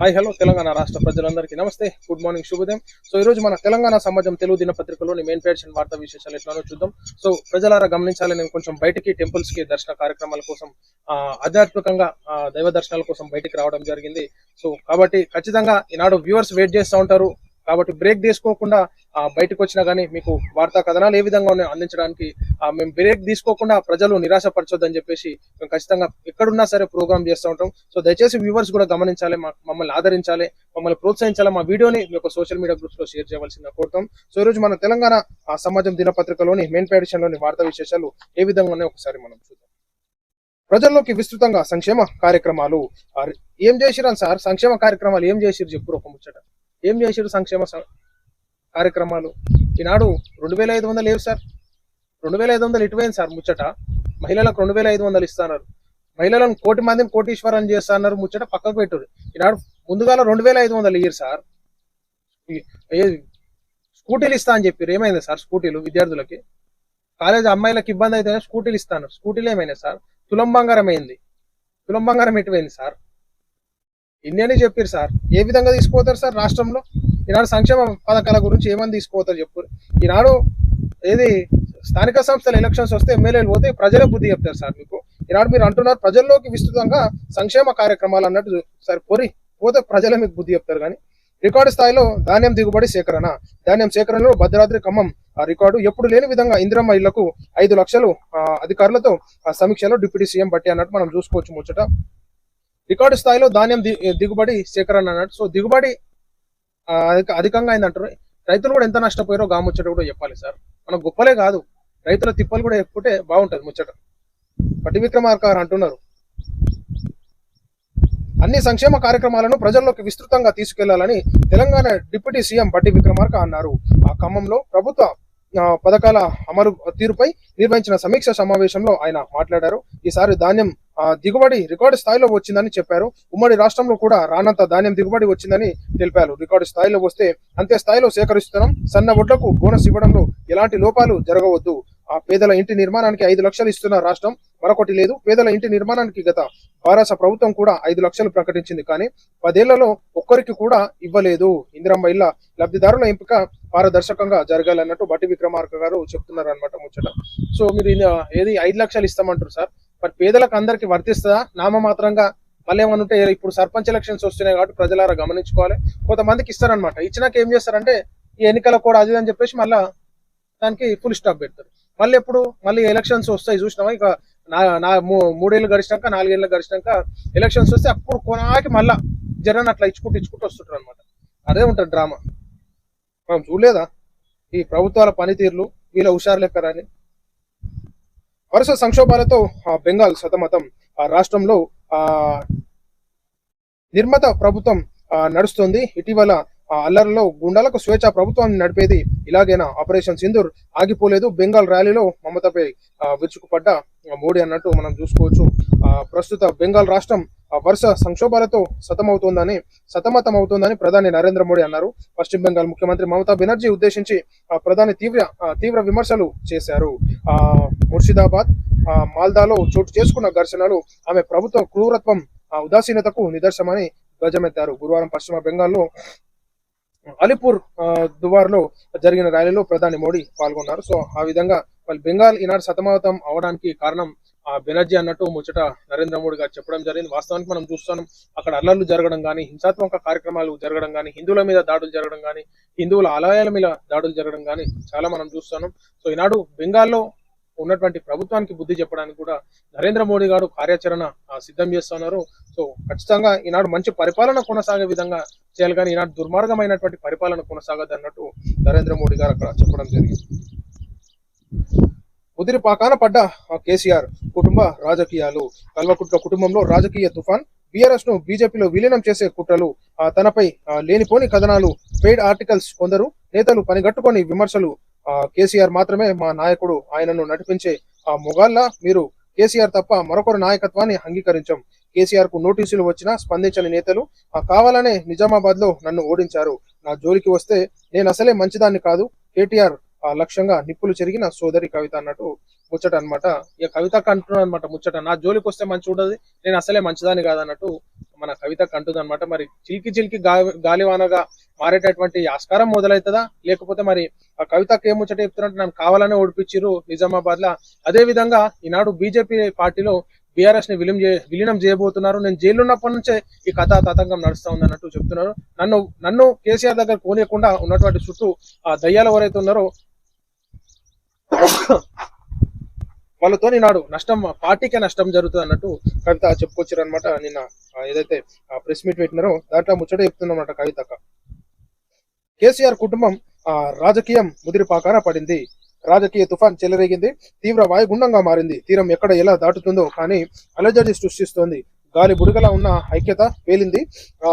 Hi hello Telangana రాష్ట్ర ప్రజలందరికీ నమస్తే. గుడ్ మార్నింగ్ శుభోదయం. సో ఈ రోజు మన తెలంగాణ సమాజం తెలుగు దినపత్రికలోని మెయిన్ పేర్షన్ వార్తా విశేషాలు ఎట్లానో చూద్దాం. సో ప్రజలారా గమనించాలి నేను కొంచెం బయటికి టెంపుల్స్కి దర్శన కార్యక్రమాల కోసం ఆ, ఆధ్యాత్మికంగా దైవ దర్శనాల కోసం బయటికి రావడం జరిగింది. సో కాబట్టి ఖచ్చితంగా ఈనాడు వ్యూవర్స్ వెయిట్ చేస్తూ ఉంటారు. కాబట్టి బ్రేక్ తీసుకోకుండా బయటకు వచ్చినా కానీ మీకు వార్తా కథనాలు ఏ విధంగా ఉన్నాయో అందించడానికి మేము బ్రేక్ తీసుకోకుండా ప్రజలు నిరాశపరచొద్దని చెప్పేసి మేము ఖచ్చితంగా ఎక్కడున్నా సరే ప్రోగ్రామ్ చేస్తూ ఉంటాం. సో దయచేసి వ్యూవర్స్ కూడా గమనించాలి మమ్మల్ని ఆదరించాలి మమ్మల్ని ప్రోత్సహించాలి మా వీడియోని మీ యొక్క సోషల్ మీడియా గ్రూప్స్లో షేర్ చేయవలసిన కోరుతాం. సో ఈరోజు రోజు మన తెలంగాణ ఆ, సమాజం దినపత్రికలోని మెయిన్ ఎడిషన్లోని వార్తా విశేషాలు ఏ విధంగా ఉన్నాయో ఒకసారి మనం చూద్దాం. ప్రజల్లోకి విస్తృతంగా సంక్షేమ కార్యక్రమాలు ఏం చేసిరాను సార్? సంక్షేమ కార్యక్రమాలు ఏం చేసిరు చెప్పురు ఒక ముచ్చట. ఏం చేశారు సంక్షేమ కార్యక్రమాలు? ఈనాడు రెండు వేల ఐదు వందలు లేవు సార్. రెండు వేల ఐదు వందలు ఇటువైంది సార్ ముచ్చట. మహిళలకు రెండు వేల ఐదు వందలు ఇస్తున్నారు. మహిళలను కోటి మందిని కోటీశ్వరం చేస్తున్నారు ముచ్చట పక్కకు పెట్టారు ఈనాడు ముందుగాల రెండు వేల ఐదు వందలు ఇయ్యరు సార్. స్కూటీలు ఇస్తా అని చెప్పారు ఏమైంది సార్ స్కూటీలు విద్యార్థులకి? కాలేజ్ అమ్మాయిలకు ఇబ్బంది అయితే స్కూటీలు ఇస్తాను స్కూటీలు ఏమైనాయి సార్? తులం బంగారం అయింది. తులం బంగారం ఎటువైంది సార్? ఇన్ని చెప్పారు సార్. ఏ విధంగా తీసుకుపోతారు సార్ రాష్ట్రంలో? ఈనాడు సంక్షేమ పథకాల గురించి ఏమని తీసుకుపోతారు చెప్పు? ఈనాడు ఏది స్థానిక సంస్థల ఎలక్షన్స్ వస్తే ఎమ్మెల్యేలు పోతే ప్రజలే బుద్ధి చెప్తారు సార్ మీకు. ఈనాడు మీరు అంటున్నారు ప్రజల్లోకి విస్తృతంగా సంక్షేమ కార్యక్రమాలు అన్నట్టు సార్ పొరి పోతే ప్రజలే మీకు బుద్ధి చెప్తారు కానీ రికార్డు స్థాయిలో ధాన్యం దిగుబడి సేకరణ ధాన్యం సేకరణలో భద్రాద్రి ఖమ్మం ఆ రికార్డు ఎప్పుడు లేని విధంగా ఇందిరమ్మ ఇళ్ళకు ఐదు లక్షలు అధికారులతో ఆ సమీక్షలో డిప్యూటీ సీఎం బట్టి అన్నట్టు మనం చూసుకోవచ్చు ముచ్చట. రికార్డు స్థాయిలో ధాన్యం దిగుబడి సేకరణ అన్నట్టు సో దిగుబడి అధికంగా అయిందంటారు. రైతులు కూడా ఎంత నష్టపోయారో గా ముచ్చట కూడా చెప్పాలి సార్. మనం గొప్పలే కాదు. రైతుల తిప్పలు కూడా ఎక్కుంటే బాగుంటది ముచ్చట. పట్టి విక్రమార్కారు అంటున్నారు. అన్ని సంక్షేమ కార్యక్రమాలను ప్రజల్లోకి విస్తృతంగా తీసుకెళ్ళాలని తెలంగాణ డిప్యూటీ సీఎం బట్టి విక్రమార్క అన్నారు. ఆ ఖమ్మంలో ప్రభుత్వ పథకాల అమలు తీరుపై నిర్వహించిన సమీక్ష సమావేశంలో ఆయన మాట్లాడారు. ఈసారి ధాన్యం దిగుబడి రికార్డు స్థాయిలో వచ్చిందని చెప్పారు. ఉమ్మడి రాష్ట్రంలో కూడా రానంత ధాన్యం దిగుబడి వచ్చిందని తెలిపారు. రికార్డు స్థాయిలో వస్తే అంతే స్థాయిలో సేకరిస్తున్నాం. సన్న ఒడ్లకు బోనస్ ఇవ్వడంలో ఎలాంటి లోపాలు జరగవద్దు. ఆ పేదల ఇంటి నిర్మాణానికి ఐదు లక్షలు ఇస్తున్న రాష్ట్రం మరొకటి లేదు. పేదల ఇంటి నిర్మాణానికి గత భారత ప్రభుత్వం కూడా ఐదు లక్షలు ప్రకటించింది. కానీ పదేళ్ళలో ఒక్కరికి కూడా ఇవ్వలేదు. ఇందిరమ్మ ఇళ్ళ లబ్ధిదారుల ఎంపిక పారదర్శకంగా జరగాలన్నట్టు బట్టి విక్రమార్క గారు చెప్తున్నారు అనమాట ముచ్చట. సో మీరు ఏది ఐదు లక్షలు ఇస్తామంటారు సార్? మరి పేదలకు అందరికి వర్తిస్తుందా? నామమాత్రంగా మళ్ళీ ఏమన్నా ఇప్పుడు సర్పంచ్ ఎలక్షన్స్ వస్తున్నాయి కాబట్టి ప్రజలారా గమనించుకోవాలి. కొంతమందికి ఇస్తారనమాట ఇచ్చినాక ఏం చేస్తారంటే ఈ ఎన్నికల కూడా అది అని చెప్పేసి మళ్ళా దానికి ఫుల్ స్టాప్ పెడతారు. మళ్ళీ ఎప్పుడు? మళ్ళీ ఎలక్షన్స్ వస్తాయి చూసినామా ఇక నా నా మూ- మూడేళ్ళు గడిచినాక నాలుగేళ్ళు గడిచినాక ఎలక్షన్స్ వస్తే అప్పుడు కొనాకి మళ్ళా జనాన్ని అట్లా ఇచ్చుకుంటూ ఇచ్చుకుంటూ వస్తుంటారు అనమాట అదే ఉంటుంది డ్రామా. మనం చూడలేదా? ఈ ప్రభుత్వాల పనితీరులు వీళ్ళ హుషారు లెక్కరని వరుస సంక్షోభాలతో బెంగాల్ సతమతం. రాష్ట్రంలో ఆ నిర్మత ప్రభుత్వం నడుస్తుంది. ఇటీవల అల్లర్లో గుండాలకు స్వేచ్ఛ ప్రభుత్వం నడిపేది ఇలాగైనా? ఆపరేషన్ సింధూర్ ఆగిపోలేదు. బెంగాల్ ర్యాలీలో మమతపై విరుచుకుపడ్డ మోడీ అన్నట్టు మనం చూసుకోవచ్చు. ఆ, ప్రస్తుత బెంగాల్ రాష్ట్రం వరుస సంక్షోభాలతో సతమవుతోందని సతమతమవుతోందని ప్రధాని నరేంద్ర మోడీ అన్నారు. పశ్చిమ బెంగాల్ ముఖ్యమంత్రి మమతా బెనర్జీ ఉద్దేశించి ఆ, ప్రధాని తీవ్ర తీవ్ర విమర్శలు చేశారు. ఆ, ముర్షిదాబాద్ ఆ, మాల్దాలో చోటు చేసుకున్న ఘర్షణలు ఆమె ప్రభుత్వ క్రూరత్వం ఆ, ఉదాసీనతకు నిదర్శనమని ధ్వజమెత్తారు. గురువారం పశ్చిమ బెంగాల్లో అలిపూర్ దువార్లో జరిగిన ర్యాలీలో ప్రధాని మోడీ పాల్గొన్నారు. సో ఆ విధంగా వాళ్ళు బెంగాల్ ఈనాడు సతమతం అవడానికి కారణం ఆ బెనర్జీ అన్నట్టు ముచ్చట నరేంద్ర మోడీ గారు చెప్పడం జరిగింది. వాస్తవానికి మనం చూస్తున్నాం అక్కడ అల్లర్లు జరగడం కానీ హింసాత్మక కార్యక్రమాలు జరగడం కానీ హిందువుల మీద దాడులు జరగడం కానీ హిందువుల ఆలయాల మీద దాడులు జరగడం కానీ చాలా మనం చూస్తున్నాం. సో ఈనాడు బెంగాల్లో ఉన్నటువంటి ప్రభుత్వానికి బుద్ధి చెప్పడానికి కూడా నరేంద్ర మోడీ గారు కార్యాచరణ సిద్ధం చేస్తున్నారు. సో ఖచ్చితంగా ఈనాడు మంచి పరిపాలన కొనసాగే విధంగా చేయాలి కానీ ఈనాడు దుర్మార్గమైనటువంటి పరిపాలన కొనసాగదు అన్నట్టు నరేంద్ర మోడీ గారు అక్కడ చెప్పడం జరిగింది. ఉదిరిపాకాన పడ్డ కేసీఆర్ కుటుంబ రాజకీయాలు. కల్వకుట్ల కుటుంబంలో రాజకీయ తుఫాన్ బీఆర్ఎస్ను బీజేపీలో విలీనం చేసే కుట్రలు తనపై లేనిపోని కథనాలు పెయిడ్ ఆర్టికల్స్ కొందరు నేతలు పనిగట్టుకొని విమర్శలు. కేసీఆర్ మాత్రమే మా నాయకుడు ఆయనను నడిపించే ఆ మొగాళ్ళ మీరు. కేసీఆర్ తప్ప మరొకరి నాయకత్వాన్ని అంగీకరించం. కేసీఆర్కు నోటీసులు వచ్చినా స్పందించని నేతలు కావాలనే నిజామాబాద్లో నన్ను ఓడించారు. నా జోలికి వస్తే నేను అసలే మంచిదాన్ని కాదు. కేటీఆర్ లక్ష్యంగా నిప్పులు చెరిగిన సోదరి కవిత అన్నట్టు ముచ్చట అన్నమాట. ఇక కవితకు అంటున్నాను అనమాట ముచ్చట. నా జోలికి వస్తే మంచి ఉండదు. నేను అసలే మంచిదాని కాదన్నట్టు మన కవితకు అంటుంది అనమాట మరి చిలికి చిలికి గాలివానగా మారేటటువంటి ఆస్కారం మొదలవుతుందా లేకపోతే మరి ఆ కవితకు ఏం ముచ్చట చెప్తున్నట్టు నన్ను కావాలనే ఓడిపించారు నిజామాబాద్ లా అదే విధంగా ఈనాడు బీజేపీ పార్టీలో బీఆర్ఎస్ని విలీనం విలీనం చేయబోతున్నారు. నేను జైలు ఉన్నప్పటి నుంచే ఈ కథ తతంగం నడుస్తా ఉంది అన్నట్టు చెప్తున్నారు. నన్ను నన్ను కేసీఆర్ దగ్గర పోనీయకుండా ఉన్నటువంటి చుట్టూ ఆ దయ్యాలు ఎవరైతే ఉన్నారో వాళ్ళతో నాడు నష్టం పార్టీకే నష్టం జరుగుతుంది అన్నట్టు కవిత చెప్పుకొచ్చారు అనమాట నిన్న ఏదైతే ప్రెస్ మీట్ పెట్టినారో దాంట్లో ముచ్చట చెప్తుందన్నమాట కవితక కేసీఆర్ కుటుంబం ఆ, రాజకీయం ముదిరిపాకాన పడింది. రాజకీయ తుఫాన్ చెలరేగింది తీవ్ర వాయుగుండంగా మారింది. తీరం ఎక్కడ ఎలా దాటుతుందో కానీ అలజడి సృష్టిస్తోంది. గాలి బుడగలా ఉన్న ఐక్యత పేలింది. ఆ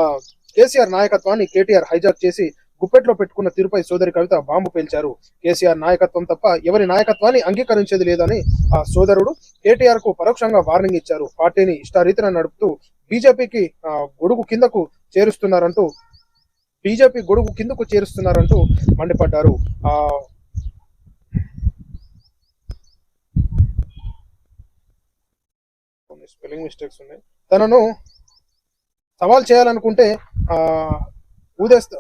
కేసీఆర్ నాయకత్వాన్ని కేటీఆర్ హైజాక్ చేసి గుప్పెట్లో పెట్టుకున్న తీరుపై సోదరి కవిత బాంబు పేల్చారు. కేసీఆర్ నాయకత్వం తప్ప ఎవరి నాయకత్వాన్ని అంగీకరించేది లేదని ఆ సోదరుడు కేటీఆర్కు పరోక్షంగా వార్నింగ్ ఇచ్చారు. పార్టీని ఇష్టారీతిన నడుపుతూ బీజేపీకి గొడుగు కిందకు చేరుస్తున్నారంటూ బీజేపీ గొడుగు కిందకు చేరుస్తున్నారంటూ మండిపడ్డారు. ఆ స్పెల్లింగ్ మిస్టేక్స్ ఉన్నాయి. తనను సవాల్ చేయాలనుకుంటే ఆ ఊదేస్తా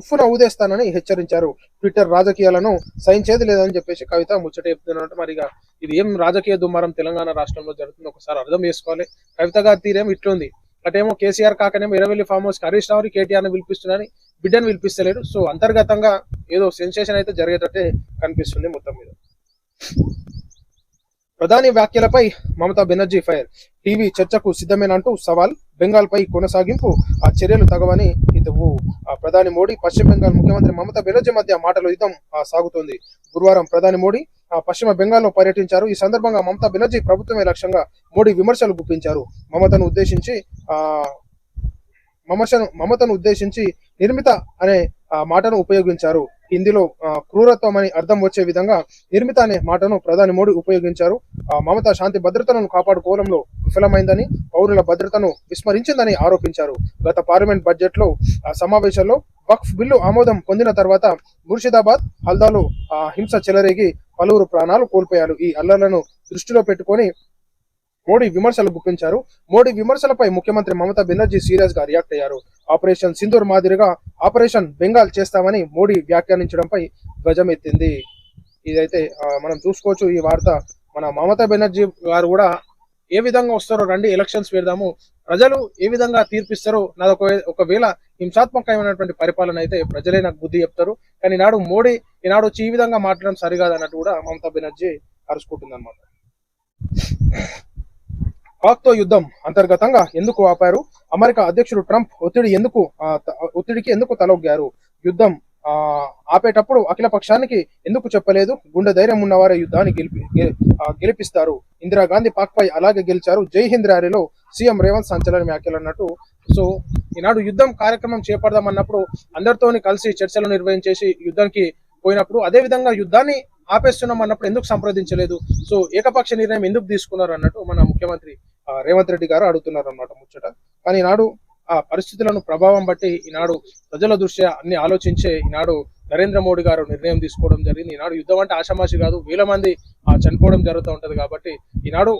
ఉఫ్ఫున ఊదేస్తానని హెచ్చరించారు. ట్విట్టర్ రాజకీయాలను సహించేది లేదని చెప్పేసి కవిత ముచ్చట చెప్తున్నట్టు మరి ఇది ఏం రాజకీయ దుమారం తెలంగాణ రాష్ట్రంలో జరుగుతుంది ఒకసారి అర్థం చేసుకోవాలి. కవిత గారి తీరేం ఇట్లుంది. అటేమో కేసీఆర్ కాకనేమో ఇరవెల్లి ఫామ్ హౌస్ హరీష్ రావు కేటీఆర్ని పిలిపిస్తున్నారని బిడ్డను పిలిపిస్తలేడు. సో అంతర్గతంగా ఏదో సెన్సేషన్ అయితే జరిగేటట్టే కనిపిస్తుంది మొత్తం మీద. ప్రధాని వ్యాఖ్యలపై మమతా బెనర్జీ ఫైర్. టీవీ చర్చకు సిద్ధమేనంటూ సవాల్. బెంగాల్ పై కొనసాగింపు ఆ చర్యలు తగవని హితవు ప్రధాని మోడీ పశ్చిమ బెంగాల్ ముఖ్యమంత్రి మమతా బెనర్జీ మధ్య మాటల యుద్ధం సాగుతుంది సాగుతోంది. గురువారం ప్రధాని మోడీ ఆ, పశ్చిమ బెంగాల్లో పర్యటించారు. ఈ సందర్భంగా మమతా బెనర్జీ ప్రభుత్వమే లక్ష్యంగా మోడీ విమర్శలు గుప్పించారు. మమతను ఉద్దేశించి ఆ మమతను మమతను ఉద్దేశించి నిర్మిత అనే మాటను ఉపయోగించారు. హిందీలో క్రూరత్వం అని అర్థం వచ్చే విధంగా నిర్మిత అనే మాటను ప్రధాని మోడీ ఉపయోగించారు. ఆ, మమత శాంతి భద్రతను కాపాడుకోవడంలో విఫలమైందని పౌరుల భద్రతను విస్మరించిందని ఆరోపించారు. గత పార్లమెంట్ బడ్జెట్లో సమావేశంలో వక్ఫ్ బిల్లు ఆమోదం పొందిన తర్వాత ముర్షిదాబాద్ హల్దాలో ఆ, హింస చెలరేగి పలువురు ప్రాణాలు కోల్పోయారు. ఈ అల్లర్లను దృష్టిలో పెట్టుకొని మోడీ విమర్శలు గుప్పించారు. మోడీ విమర్శలపై ముఖ్యమంత్రి మమతా బెనర్జీ సీరియస్గా రియాక్ట్ అయ్యారు. ఆపరేషన్ సింధూర్ మాదిరిగా ఆపరేషన్ బెంగాల్ చేస్తామని మోడీ వ్యాఖ్యానించడంపై ధ్వజమెత్తింది. ఇదైతే మనం చూసుకోవచ్చు ఈ వార్త. మన మమతా బెనర్జీ గారు కూడా ఏ విధంగా వస్తారో రండి ఎలక్షన్స్ పెడదాము ప్రజలు ఏ విధంగా తీర్పిస్తారో నాది ఒక ఒకవేళ హింసాత్మకమైనటువంటి పరిపాలన అయితే ప్రజలే నాకు బుద్ధి చెప్తారు. కానీ నాడు మోడీ ఈనాడు వచ్చి ఈ విధంగా మాట్లాడడం సరికాదు అన్నట్టు కూడా మమతా బెనర్జీ అరుచుకుంటుంది అనమాట పాక్తో యుద్ధం అంతర్గతంగా ఎందుకు ఆపారు? అమెరికా అధ్యక్షుడు ట్రంప్ ఒత్తిడి ఎందుకు ఒత్తిడికి ఎందుకు తలొగ్గారు? యుద్ధం ఆపేటప్పుడు అఖిల పక్షానికి ఎందుకు చెప్పలేదు? గుండె ధైర్యం ఉన్నవారే యుద్ధాన్ని గెలిపి గెలిపిస్తారు. ఇందిరాగాంధీ పాక్పై అలాగే గెలిచారు. జై హింద్ ర్యాలీలో సీఎం రేవంత్ సంచలన వ్యాఖ్యలు అన్నట్టు. సో ఈనాడు యుద్ధం కార్యక్రమం చేపడదాం అన్నప్పుడు అందరితోని కలిసి చర్చలు నిర్వహించేసి యుద్ధానికి పోయినప్పుడు అదే విధంగా యుద్ధాన్ని ఆపేస్తున్నాం అన్నప్పుడు ఎందుకు సంప్రదించలేదు? సో ఏకపక్ష నిర్ణయం ఎందుకు తీసుకున్నారు అన్నట్టు మన ముఖ్యమంత్రి రేవంత్ రెడ్డి గారు అడుగుతున్నారు అన్నమాట ముచ్చట. కానీ ఈనాడు ఆ పరిస్థితులను ప్రభావం బట్టి ఈనాడు ప్రజల దృష్ట్యా అన్ని ఆలోచించే ఈనాడు నరేంద్ర మోడీ గారు నిర్ణయం తీసుకోవడం జరిగింది. ఈనాడు యుద్ధం అంటే ఆషామాషి కాదు వేల మంది ఆ, చనిపోవడం జరుగుతూ ఉంటది కాబట్టి ఈనాడు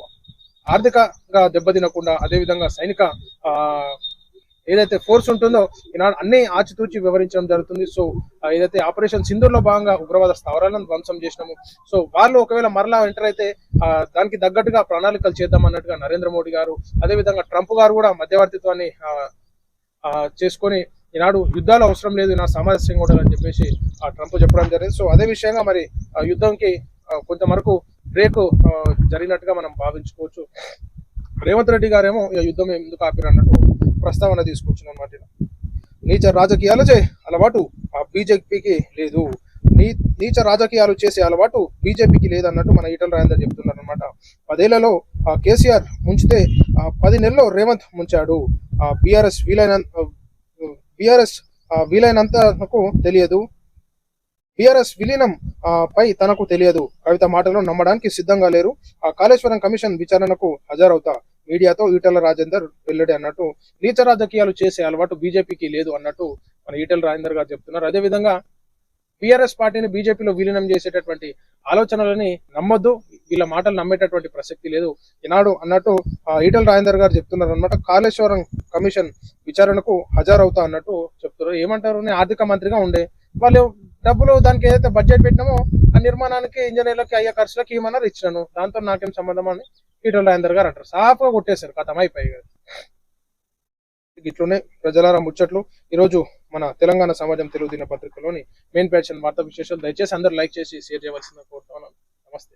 ఆర్థికంగా దెబ్బతినకుండా అదే విధంగా సైనిక ఆ ఏదైతే ఫోర్స్ ఉంటుందో ఈనాడు అన్ని ఆచితూచి వివరించడం జరుగుతుంది. సో ఏదైతే ఆపరేషన్ సింధూర్లో భాగంగా ఉగ్రవాద స్థావరాలను ధ్వంసం చేసినాము. సో వాళ్ళు ఒకవేళ మరలా ఎంటర్ అయితే దానికి తగ్గట్టుగా ప్రణాళికలు చేద్దాం అన్నట్టుగా నరేంద్ర మోడీ గారు అదే విధంగా ట్రంప్ గారు కూడా మధ్యవర్తిత్వాన్ని చేసుకొని ఈనాడు యుద్ధాలు అవసరం లేదు నా సామరస్యంగా ఉండాలని చెప్పేసి ఆ ట్రంప్ చెప్పడం జరిగింది. సో అదే విషయంగా మరి ఆ యుద్ధంకి కొంతవరకు బ్రేక్ జరిగినట్టుగా మనం భావించుకోవచ్చు. రేవంత్ రెడ్డి గారేమో యుద్ధం ఎందుకు ఆపిరన్నట్టు ప్రస్తావన తీసుకొచ్చిన అనమాట నీచ రాజకీయాలచే అలవాటు ఆ బీజేపీకి లేదు. నీ నీచ రాజకీయాలు చేసే అలవాటు బీజేపీకి లేదన్నట్టు మన ఈటల రాజేందర్ చెప్తున్నారు అనమాట పదేళ్ళలో ఆ కేసీఆర్ ముంచితే ఆ పది నెలల్లో రేవంత్ ముంచాడు. ఆ బీఆర్ఎస్ వీలైన బీఆర్ఎస్ వీలైనంతకు తెలియదు. బీఆర్ఎస్ విలీనం పై తనకు తెలియదు. కవిత మాటలను నమ్మడానికి సిద్ధంగా లేరు. ఆ కాళేశ్వరం కమిషన్ విచారణకు హాజరవుతా మీడియాతో ఈటల రాజేందర్ వెల్లడి అన్నట్టు నీచ రాజకీయాలు చేసే అలవాటు బీజేపీకి లేదు అన్నట్టు మన ఈటల రాజేందర్ గారు చెప్తున్నారు. అదే విధంగా బీఆర్ఎస్ పార్టీని బీజేపీలో విలీనం చేసేటటువంటి ఆలోచనలని నమ్మొద్దు. వీళ్ళ మాటలు నమ్మేటటువంటి ప్రసక్తి లేదు. ఈనాడు అన్నట్టు ఈటల రాజేందర్ గారు చెప్తున్నారు అనమాట కాళేశ్వరం కమిషన్ విచారణకు హాజరవుతా అన్నట్టు చెప్తున్నారు. ఏమంటారు? నేను ఆర్థిక మంత్రిగా ఉండే. వాళ్ళు డబ్బులు దానికి ఏదైతే బడ్జెట్ పెట్టినామో ఆ నిర్మాణానికి ఇంజనీర్లకి అయ్యే ఖర్చులకి ఏమన్నారు ఇచ్చినాను దాంతో నాకేం సంబంధం అని ఈటోళ్ళు ఆయన గారు అంటారు. సాఫ్గా కొట్టేశారు కథం అయిపోయి ఇట్లునే ప్రజలారా ముచ్చట్లు. ఈరోజు మన తెలంగాణ సమాజం తెలుగు దిన పత్రికలోని మెయిన్ ప్యాషన్ వార్తా విశేషాలు దయచేసి అందరూ లైక్ చేసి షేర్ చేయవలసిందని కోరుతున్నాను నమస్తే.